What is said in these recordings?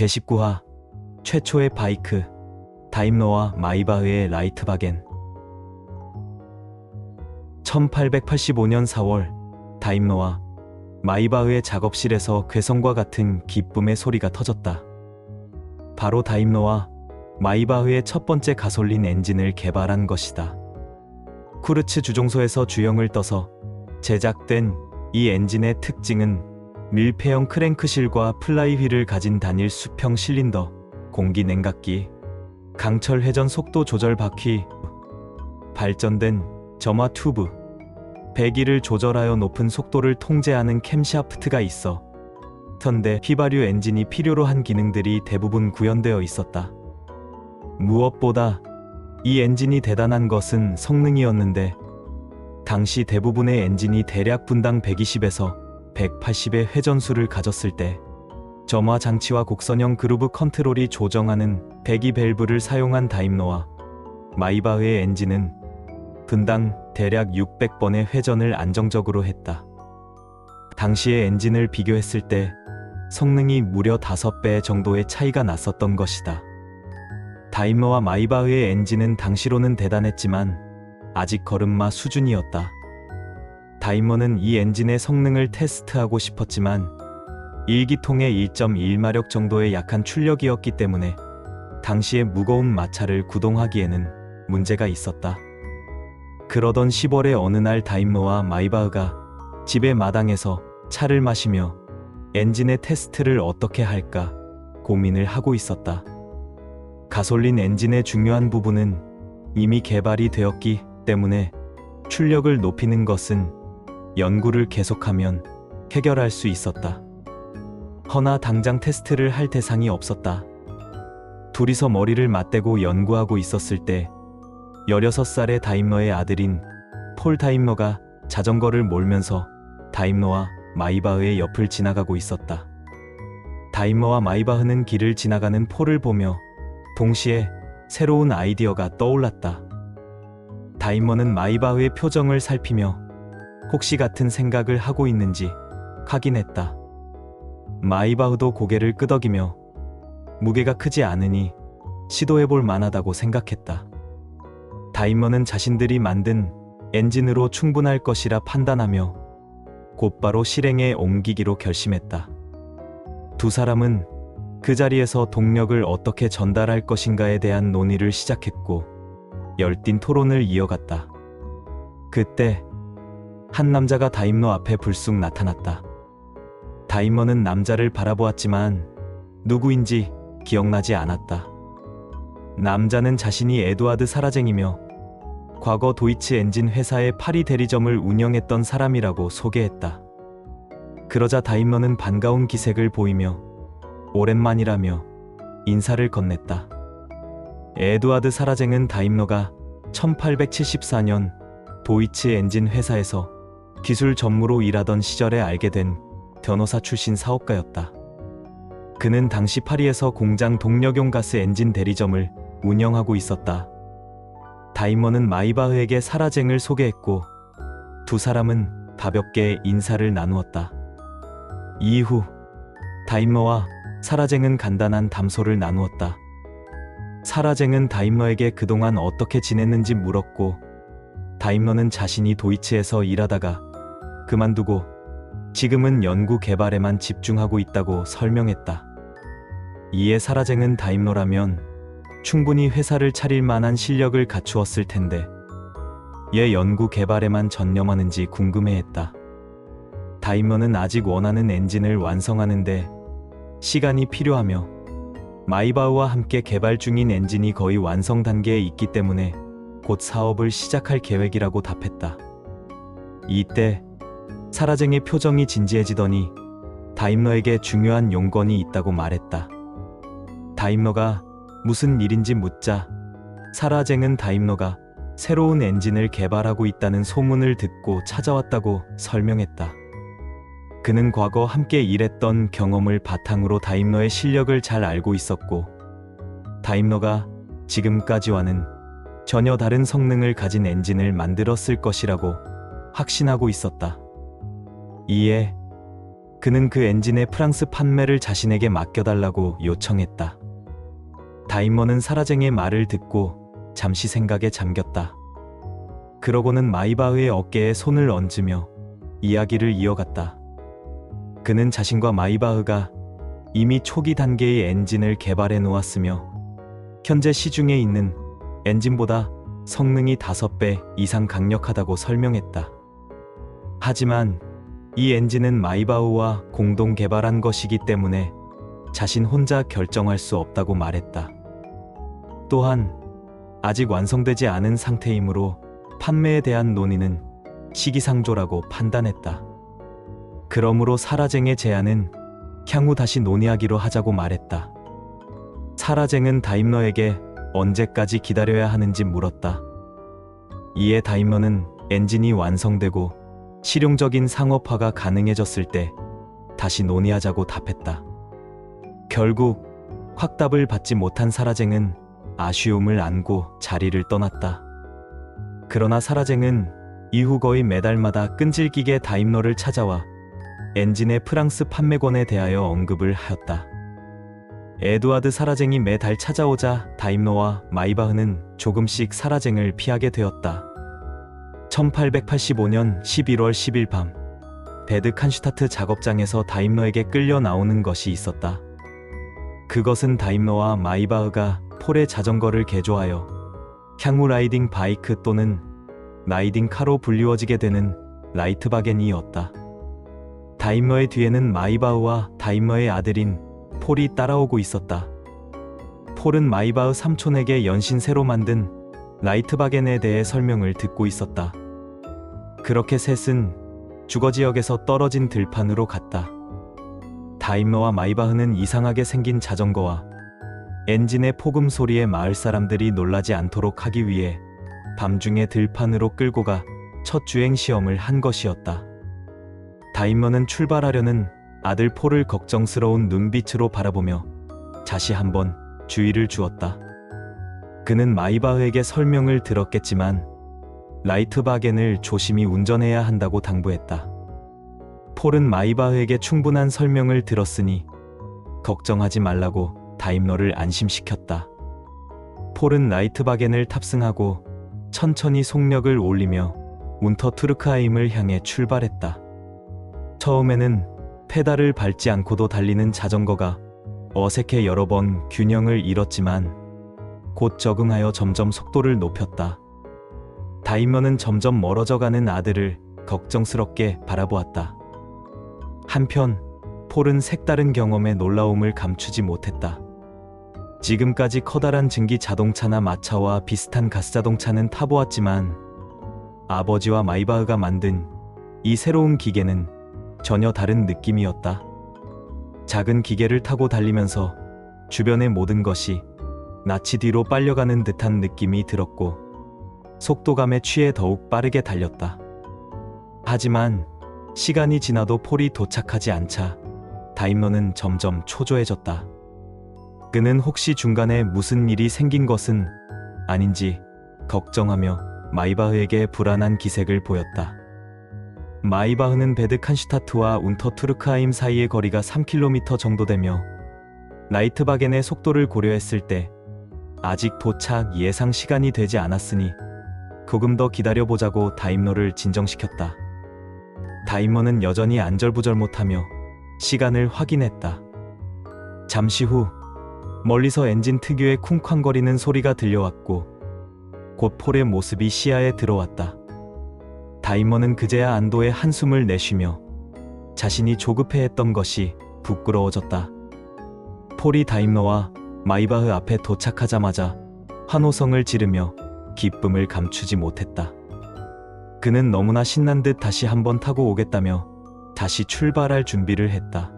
제19화 최초의 바이크 다임러와 마이바흐의 라이트바겐 1885년 4월 다임러와 마이바흐의 작업실에서 괴성과 같은 기쁨의 소리가 터졌다. 바로 다임러와 마이바흐의 첫 번째 가솔린 엔진을 개발한 것이다. 쿠르츠 주종소에서 주형을 떠서 제작된 이 엔진의 특징은 밀폐형 크랭크실과 플라이휠을 가진 단일 수평 실린더, 공기 냉각기, 강철 회전 속도 조절 바퀴, 발전된 점화 튜브, 배기를 조절하여 높은 속도를 통제하는 캠샤프트가 있어 턴데 휘발유 엔진이 필요로 한 기능들이 대부분 구현되어 있었다. 무엇보다 이 엔진이 대단한 것은 성능이었는데 당시 대부분의 엔진이 대략 분당 120에서 180의 회전수를 가졌을 때 점화 장치와 곡선형 그루브 컨트롤이 조정하는 배기 밸브를 사용한 다임러와 마이바흐의 엔진은 분당 대략 600번의 회전을 안정적으로 했다. 당시의 엔진을 비교했을 때 성능이 무려 5배 정도의 차이가 났었던 것이다. 다임러와 마이바흐의 엔진은 당시로는 대단했지만 아직 걸음마 수준이었다. 다임머는 이 엔진의 성능을 테스트하고 싶었지만 1기통의 1.1마력 정도의 약한 출력이었기 때문에 당시의 무거운 마차를 구동하기에는 문제가 있었다. 그러던 10월의 어느 날 다임머와 마이바흐가 집의 마당에서 차를 마시며 엔진의 테스트를 어떻게 할까 고민을 하고 있었다. 가솔린 엔진의 중요한 부분은 이미 개발이 되었기 때문에 출력을 높이는 것은 연구를 계속하면 해결할 수 있었다. 허나 당장 테스트를 할 대상이 없었다. 둘이서 머리를 맞대고 연구하고 있었을 때 16살의 다임러의 아들인 폴 다임러가 자전거를 몰면서 다임러와 마이바흐의 옆을 지나가고 있었다. 다임러와 마이바흐는 길을 지나가는 폴을 보며 동시에 새로운 아이디어가 떠올랐다. 다임머는 마이바흐의 표정을 살피며 혹시 같은 생각을 하고 있는지 확인했다. 마이바흐도 고개를 끄덕이며 무게가 크지 않으니 시도해볼 만하다고 생각했다. 다임머는 자신들이 만든 엔진으로 충분할 것이라 판단하며 곧바로 실행에 옮기기로 결심했다. 두 사람은 그 자리에서 동력을 어떻게 전달할 것인가에 대한 논의를 시작했고 열띤 토론을 이어갔다. 그때 한 남자가 다임러 앞에 불쑥 나타났다. 다임머는 남자를 바라보았지만 누구인지 기억나지 않았다. 남자는 자신이 에드와드 사라쟁이며 과거 도이치 엔진 회사의 파리 대리점을 운영했던 사람이라고 소개했다. 그러자 다임머는 반가운 기색을 보이며 오랜만이라며 인사를 건넸다. 에드와드 사라쟁은 다임러가 1874년 도이치 엔진 회사에서 기술 전무로 일하던 시절에 알게 된 변호사 출신 사업가였다. 그는 당시 파리에서 공장 동력용 가스 엔진 대리점을 운영하고 있었다. 다임머는 마이바흐에게 사라쟁을 소개했고 두 사람은 가볍게 인사를 나누었다. 이후 다임머와 사라쟁은 간단한 담소를 나누었다. 사라쟁은 다임러에게 그동안 어떻게 지냈는지 물었고 다임러는 자신이 도이치에서 일하다가 그만두고 지금은 연구 개발에만 집중하고 있다고 설명했다. 이에 사라쟁은 다임러라면 충분히 회사를 차릴 만한 실력을 갖추었을 텐데 얘 연구 개발에만 전념하는지 궁금해했다. 다임러는 아직 원하는 엔진을 완성하는데 시간이 필요하며 마이바흐와 함께 개발 중인 엔진이 거의 완성 단계에 있기 때문에 곧 사업을 시작할 계획이라고 답했다. 이때 사라쟁의 표정이 진지해지더니 다임러에게 중요한 용건이 있다고 말했다. 다임러가 무슨 일인지 묻자 사라쟁은 다임러가 새로운 엔진을 개발하고 있다는 소문을 듣고 찾아왔다고 설명했다. 그는 과거 함께 일했던 경험을 바탕으로 다임러의 실력을 잘 알고 있었고, 다임러가 지금까지와는 전혀 다른 성능을 가진 엔진을 만들었을 것이라고 확신하고 있었다. 이에 그는 그 엔진의 프랑스 판매를 자신에게 맡겨달라고 요청했다. 다임머는 사라쟁의 말을 듣고 잠시 생각에 잠겼다. 그러고는 마이바흐의 어깨에 손을 얹으며 이야기를 이어갔다. 그는 자신과 마이바흐가 이미 초기 단계의 엔진을 개발해 놓았으며 현재 시중에 있는 엔진보다 성능이 5배 이상 강력하다고 설명했다. 하지만 이 엔진은 마이바흐와 공동 개발한 것이기 때문에 자신 혼자 결정할 수 없다고 말했다. 또한 아직 완성되지 않은 상태이므로 판매에 대한 논의는 시기상조라고 판단했다. 그러므로 사라쟁의 제안은 향후 다시 논의하기로 하자고 말했다. 사라쟁은 다임러에게 언제까지 기다려야 하는지 물었다. 이에 다임러는 엔진이 완성되고 실용적인 상업화가 가능해졌을 때 다시 논의하자고 답했다. 결국 확답을 받지 못한 사라쟁은 아쉬움을 안고 자리를 떠났다. 그러나 사라쟁은 이후 거의 매달마다 끈질기게 다임러를 찾아와 엔진의 프랑스 판매권에 대하여 언급을 하였다. 에드와드 사라쟁이 매달 찾아오자 다임러와 마이바흐는 조금씩 사라쟁을 피하게 되었다. 1885년 11월 10일 밤 베드 칸슈타트 작업장에서 다임러에게 끌려 나오는 것이 있었다. 그것은 다임러와 마이바흐가 폴의 자전거를 개조하여 향후 라이딩 바이크 또는 라이딩 카로 불리워지게 되는 라이트바겐이었다. 다임러의 뒤에는 마이바흐와 다임러의 아들인 폴이 따라오고 있었다. 폴은 마이바흐 삼촌에게 연신 새로 만든 라이트바겐에 대해 설명을 듣고 있었다. 그렇게 셋은 주거 지역에서 떨어진 들판으로 갔다. 다임러와 마이바흐는 이상하게 생긴 자전거와 엔진의 폭음 소리에 마을 사람들이 놀라지 않도록 하기 위해 밤중에 들판으로 끌고 가 첫 주행 시험을 한 것이었다. 다임러는 출발하려는 아들 폴을 걱정스러운 눈빛으로 바라보며 다시 한번 주의를 주었다. 그는 마이바흐에게 설명을 들었겠지만 라이트바겐을 조심히 운전해야 한다고 당부했다. 폴은 마이바흐에게 충분한 설명을 들었으니 걱정하지 말라고 다임러를 안심시켰다. 폴은 라이트바겐을 탑승하고 천천히 속력을 올리며 운터 투르크하임을 향해 출발했다. 처음에는 페달을 밟지 않고도 달리는 자전거가 어색해 여러 번 균형을 잃었지만 곧 적응하여 점점 속도를 높였다. 다임러는 점점 멀어져 가는 아들을 걱정스럽게 바라보았다. 한편 폴은 색다른 경험에 놀라움을 감추지 못했다. 지금까지 커다란 증기 자동차나 마차와 비슷한 가스자동차는 타보았지만 아버지와 마이바흐가 만든 이 새로운 기계는 전혀 다른 느낌이었다. 작은 기계를 타고 달리면서 주변의 모든 것이 낯이 뒤로 빨려가는 듯한 느낌이 들었고 속도감에 취해 더욱 빠르게 달렸다. 하지만 시간이 지나도 폴이 도착하지 않자 다임러는 점점 초조해졌다. 그는 혹시 중간에 무슨 일이 생긴 것은 아닌지 걱정하며 마이바흐에게 불안한 기색을 보였다. 마이바흐는 베드 칸슈타트와 운터투르크하임 사이의 거리가 3km 정도 되며 라이트바겐의 속도를 고려했을 때 아직 도착 예상 시간이 되지 않았으니 조금 더 기다려보자고 다임러를 진정시켰다. 다임러는 여전히 안절부절 못하며 시간을 확인했다. 잠시 후 멀리서 엔진 특유의 쿵쾅거리는 소리가 들려왔고 곧 폴의 모습이 시야에 들어왔다. 다이머는 그제야 안도의 한숨을 내쉬며 자신이 조급해했던 것이 부끄러워졌다. 폴이 다임러와 마이바흐 앞에 도착하자마자 환호성을 지르며 기쁨을 감추지 못했다. 그는 너무나 신난 듯 다시 한번 타고 오겠다며 다시 출발할 준비를 했다.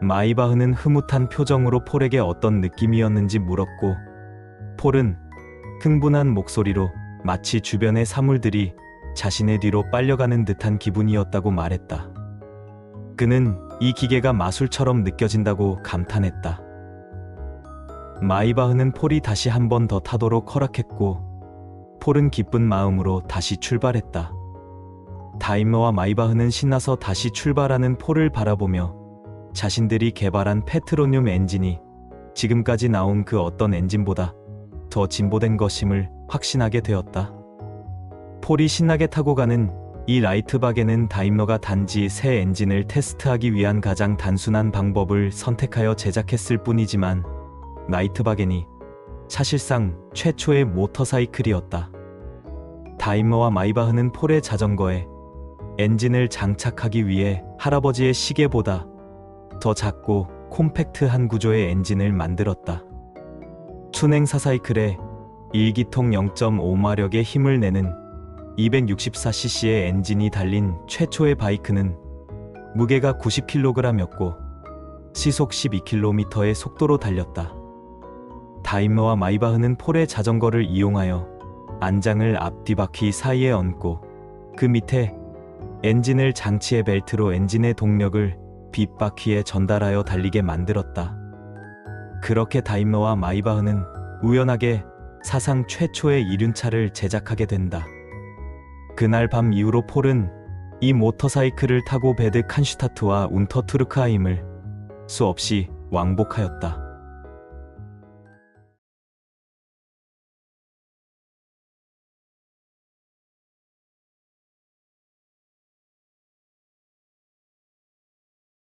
마이바흐는 흐뭇한 표정으로 폴에게 어떤 느낌이었는지 물었고, 폴은 흥분한 목소리로 마치 주변의 사물들이 자신의 뒤로 빨려가는 듯한 기분이었다고 말했다. 그는 이 기계가 마술처럼 느껴진다고 감탄했다. 마이바흐는 폴이 다시 한 번 더 타도록 허락했고, 폴은 기쁜 마음으로 다시 출발했다. 다임러와 마이바흐는 신나서 다시 출발하는 폴을 바라보며 자신들이 개발한 페트로늄 엔진이 지금까지 나온 그 어떤 엔진보다 더 진보된 것임을 확신하게 되었다. 폴이 신나게 타고 가는 이 라이트박에는 다임러가 단지 새 엔진을 테스트하기 위한 가장 단순한 방법을 선택하여 제작했을 뿐이지만 라이트바겐이 사실상 최초의 모터사이클이었다. 다임러와 마이바흐는 폴의 자전거에 엔진을 장착하기 위해 할아버지의 시계보다 더 작고 콤팩트한 구조의 엔진을 만들었다. 툰행 사사이클에 1기통 0.5마력의 힘을 내는 264cc의 엔진이 달린 최초의 바이크는 무게가 90kg였고 시속 12km의 속도로 달렸다. 다임러와 마이바흐는 폴의 자전거를 이용하여 안장을 앞뒤 바퀴 사이에 얹고 그 밑에 엔진을 장치의 벨트로 엔진의 동력을 빗바퀴에 전달하여 달리게 만들었다. 그렇게 다임러와 마이바흐는 우연하게 사상 최초의 이륜차를 제작하게 된다. 그날 밤 이후로 폴은 이 모터사이클을 타고 베드 칸슈타트와 운터투르크하임을 수없이 왕복하였다.